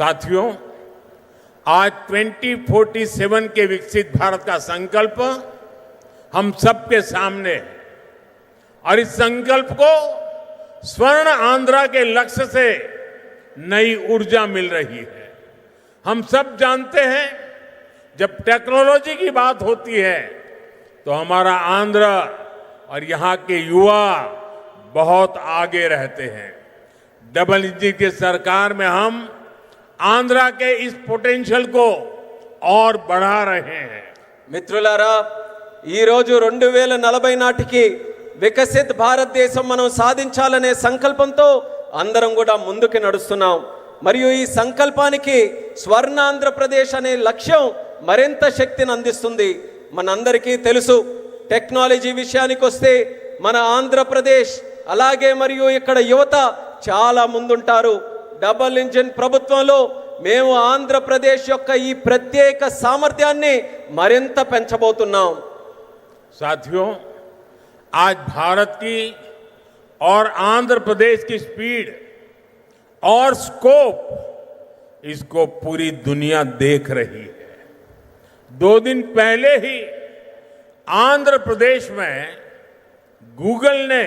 साथियों आज 2047 के विकसित भारत का संकल्प हम सबके सामने है और इस संकल्प को स्वर्ण आंध्रा के लक्ष्य से नई ऊर्जा मिल रही है हम सब जानते हैं जब टेक्नोलॉजी की बात होती है तो हमारा आंध्र और यहाँ के युवा बहुत आगे रहते हैं डबल इंजिन की सरकार में हम ఆంధ్ర కే ఇస్ పొటెన్షియల్ కో ఆర్ బడా రహే మిత్రులారా ఈరోజు రెండు వేల నలభై నాటికి వికసిత్ భారతదేశం మనం సాధించాలనే సంకల్పంతో అందరం కూడా ముందుకు నడుస్తున్నాం మరియు ఈ సంకల్పానికి స్వర్ణ ఆంధ్రప్రదేశ్ అనే లక్ష్యం మరింత శక్తిని అందిస్తుంది మనందరికీ తెలుసు టెక్నాలజీ విషయానికి వస్తే మన ఆంధ్రప్రదేశ్ అలాగే మరియు ఇక్కడ యువత చాలా ముందుంటారు डबल इंजन ప్రభుత్వంలో మేము आंध्र प्रदेश ఈ प्रत्येक सामर्थ्या మరింత పెంచబోతున్నాం సాథియో ఆజ్ భారత్ और आंध्र प्रदेश की स्पीड और स्कोप इसको पूरी दुनिया देख रही है दो दिन पहले ही आंध्र प्रदेश में गूगल ने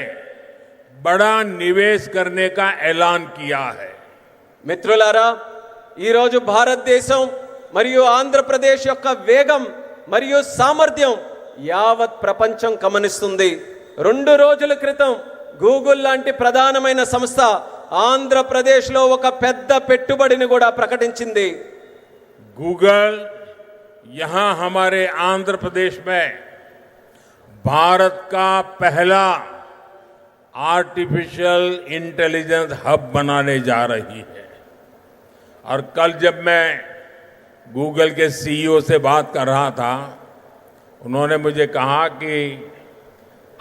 बड़ा निवेश करने का ऐलान किया है మిత్రులారా ఈరోజు భారతదేశం మరియు ఆంధ్రప్రదేశ్ యొక్క వేగం మరియు సామర్థ్యం యావత్ ప్రపంచం గమనిస్తుంది రెండు రోజుల క్రితం గూగుల్ లాంటి ప్రధానమైన సంస్థ ఆంధ్రప్రదేశ్లో ఒక పెద్ద పెట్టుబడిని కూడా ప్రకటించింది గూగుల్ యహా హమారే ఆంధ్రప్రదేశ్ మే భారత్ కా పహలా ఆర్టిఫిషియల్ ఇంటెలిజెన్స్ హబ్ బనానే बनाने जा और कल जब मैं गूगल के सीईओ e से बात कर रहा था उन्होंने मुझे कहा कि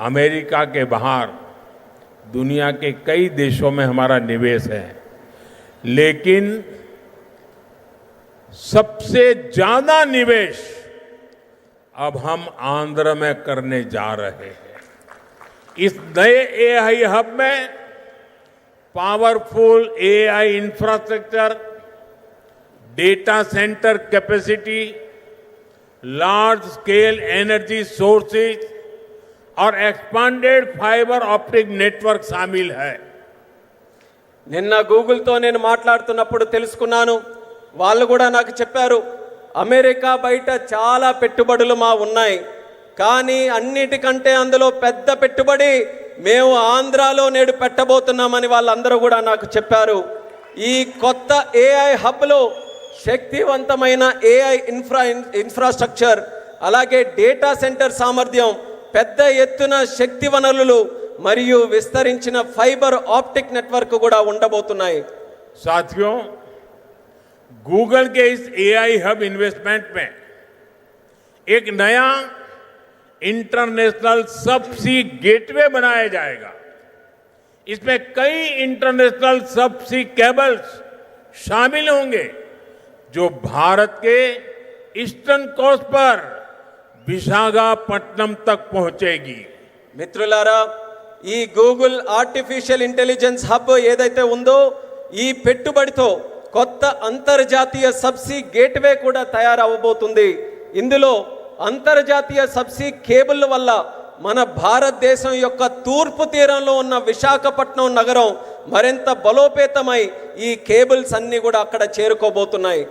अमेरिका के बाहर दुनिया के कई देशों में हमारा निवेश है लेकिन सबसे ज़्यादा निवेश अब हम आंध्र में करने जा रहे हैं इस नए एआई हब में powerful AI infrastructure data centre capacity, large scale energy sources are expanded fibre optic network शामिल హై నిన్న గూగుల్తో నేను మాట్లాడుతున్నప్పుడు తెలుసుకున్నాను వాళ్ళు కూడా నాకు చెప్పారు అమెరికా బయట చాలా పెట్టుబడులు మా ఉన్నాయి కానీ అన్నిటికంటే అందులో పెద్ద పెట్టుబడి మేము ఆంధ్రాలో నేడు పెట్టబోతున్నామని వాళ్ళందరూ కూడా నాకు చెప్పారు ఈ కొత్త ఏఐ హబ్లో शक्तिवान्तమైన AI ఇన్ఫ్రాస్ట్రక్చర్ అలాగే డేటా సెంటర్ సామర్థ్యం పెద్ద ఎత్తున శక్తి వనరులు మరియు విస్తరించిన ఫైబర్ ఆప్టిక్ నెట్వర్క్ కూడా ఉండబోతున్నాయి సాధ్యం Google కే ఈ AI హబ్ ఇన్వెస్ట్‌మెంట్ पे एक नया इंटरनेशनल सबसी गेटवे बनाया जाएगा इसमें कई इंटरनेशनल सबसी కేబుల్స్ शामिल होंगे जो भारत के ईस्टर्न कोस्ट पर విశాఖపట్నం తక్ పహుంచేగి మిత్రులారా ఈ గూగుల్ ఆర్టిఫిషియల్ ఇంటెలిజెన్స్ హబ్ ఏదైతే ఉందో ఈ పెట్టుబడితో కొత్త అంతర్జాతీయ సబ్సీ గేట్వే కూడా తయారవబోతుంది ఇందులో అంతర్జాతీయ సబ్సీ కేబుల్ వల్ల మన భారతదేశం యొక్క తూర్పు తీరంలో ఉన్న విశాఖపట్నం నగరం మరింత బలోపేతమై ఈ కేబుల్స్ అన్నీ కూడా అక్కడ చేరుకోబోతున్నాయి